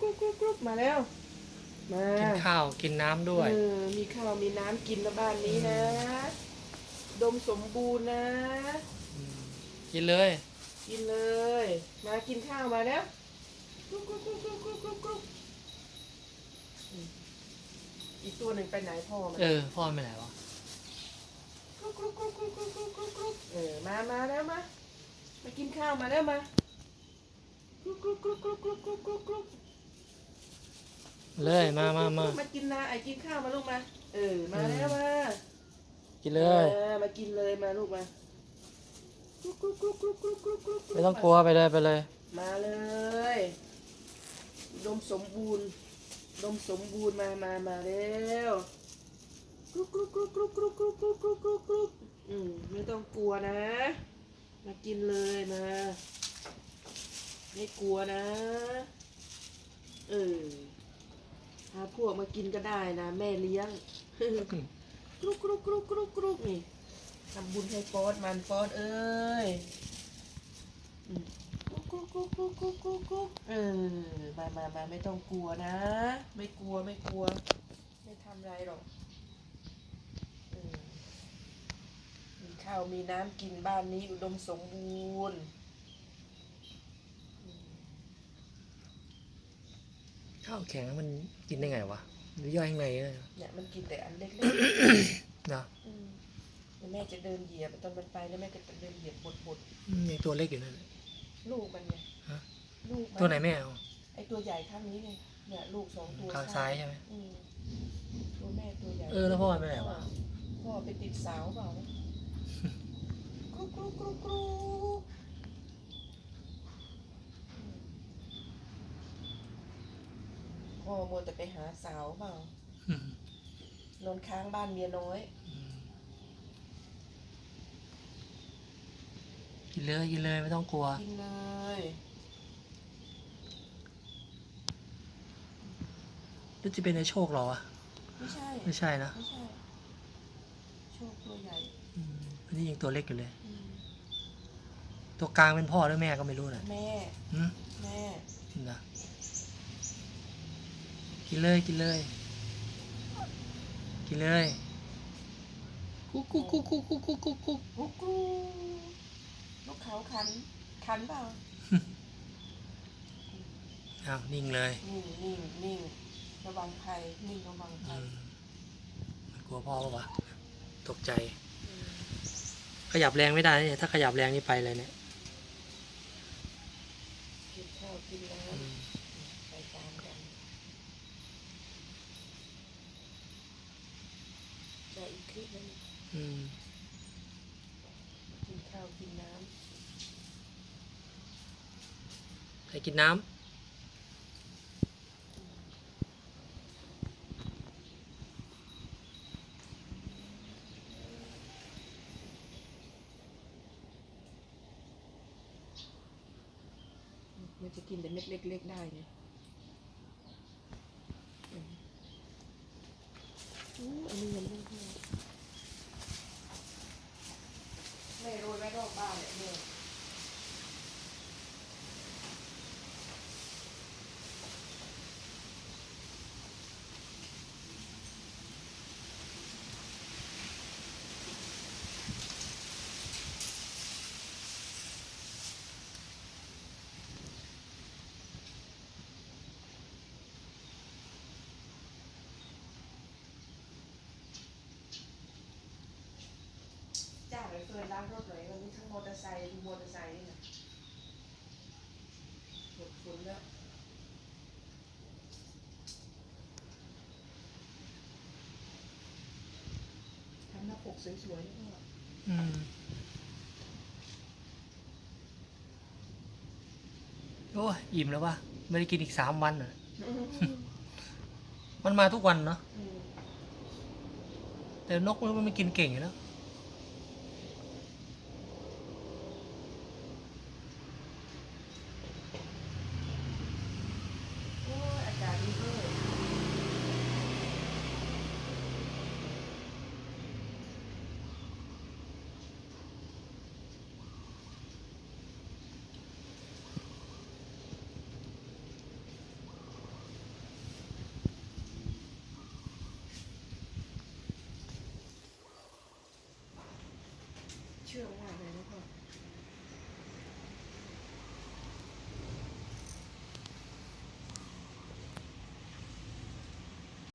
กรุ๊กกรุ๊กกรุ๊กมาแล้ว มากินข้าวกินน้ำด้วย เออมีข้าวมีน้ำกินนะบ้านนี้นะ ดมสมบูรณ์นะมกินเลย กินเลย มากินข้าวมาแล้วกรุ๊กกรุ๊กกรุ๊กกรุ๊กกรุ๊กกรุ๊กกรุ๊กอืมอีกตัวหนึ่งไปไหนพ่อมันเออ พ่อไปไหนวะกรุ๊กกรุ๊กกรุ๊กกรุ๊กกรุ๊กกรุ๊กกรุ๊กกรุ๊กเออมามาแล้วมามากินข้าวมาแล้วมากรุ๊กกรุ๊กกรุ๊กกรุ๊กกรุ๊กกรุ๊กกรุ๊กกรุ๊ก เลยมามามามากินนะไอ้กินข้าวมาลูกมา เออ มาแล้วมากินเลย ออมากินเลยมาลูกมากุ๊กกุ๊กกุ๊กกุ๊กกุ๊กกุ๊กกุ๊กไม่ต้องกลัวไปเลยไปเลย มาเลยดมสมบูรณ์ดมสมบูรณ์มามามาแล้วกุ๊กกุ๊กกุ๊กกุ๊กกุ๊กกุ๊กกุ๊กกุ๊กกุ๊กกุ๊กอืมไม่ต้องกลัวนะ มากินเลยมา ไม่กลัวนะ เออ พาพวกมากินก็ได้นะ แม่เลี้ยงกรุกกรุกกรุกกรุกกรุกนี่ทำบุญให้ฟอสมันฟอสเอ้ยอืมกรุกกรุกกรุกกรุกกรุกกรุกเออมามามาไม่ต้องกลัวนะ ไม่กลัวไม่กลัว ไม่ทำไรหรอกมีข้าวมีน้ำกินบ้านนี้อุดมสมบูรณ์ ข้าวแข็งมันกินได้ไงวะหรือย่อยข้างในเลยเนี่ยมันกินแต่อันเล็กนะๆอืมแล้วแม่จะเดินเหยียบตอนมันไปแล้วแม่ก็จะเดินเหยียบบดบดอืมยังตัวเล็กอยู่นั่นๆลูกมันไงฮะลูกมัตัวไหนแม่เอาไอตัวใหญ่ข้างนี้ไงเนี่ยลูกสองตัวข้างซ้ายใช่ไหมอืมตัวแม่ตัวใหญ่เออแล้วพ่อไปไหนวะพ่อไปติดสาวเปล่านะกรุ๊กกรุ๊กกรุ๊กกรุ๊กอืม พ่อมัวแต่ไปหาสาวเปล่าอืมนอนค้างบ้านเมียน้อยกินเลยกินเลยไม่ต้องกลัวกินเลยแล้วจะเป็นในโชคเหรอวะไม่ใช่ไม่ใช่นะไม่ใช่โชคตัวใหญ่อืมอันนี้ยังตัวเล็กอยู่เลยอืมตัวกลางเป็นพ่อหรือแม่ก็ไม่รู้นะแม่อืมแม่นะ กินเลยกินเลย กินเลยกุ๊กกุ๊กกุ๊กกุ๊กกุ๊กกุ๊กกุ๊กกุ๊กกุ๊กกูลูกเขาคัน คันเปล่าอ้าวนิ่งเลย นิ่งนิ่งนิ่งระวังภัยนิ่งระวังภัอืยมมันกลัวพ่อปะวะตกใจอืมขยับแรงไม่ได้เนี่ยถ้าขยับแรงนี่ไปเลยเนี่ยกินข้าวกินน้อืมำไปตามกันจะ อีกคลิปนึงอืมกินข้าวกินน้ไปกินน้ำำมันจะกินแต่เม็ดเล็กๆได้ไงอื อันนี้ยังไม่พอแม่โรยไว้รอบบ้านเนี่ย เลยเฟิร์นล้างรถเลยวันนี้ทั้งมอเตอร์ไซค์ดูมอเตอร์ไซค์นี่นะหมดฝนแล้วทำหน้าปกสวยๆนี่ก็อืมโอ้ยอิ่มแล้ววะไม่ได้กินอีกสามวันอะมันมาทุกวันเนาะอืมแต่นกมันไม่กินเก่งอยู่แล้ว โอ้ยอากาศดีด้วย เชื่อ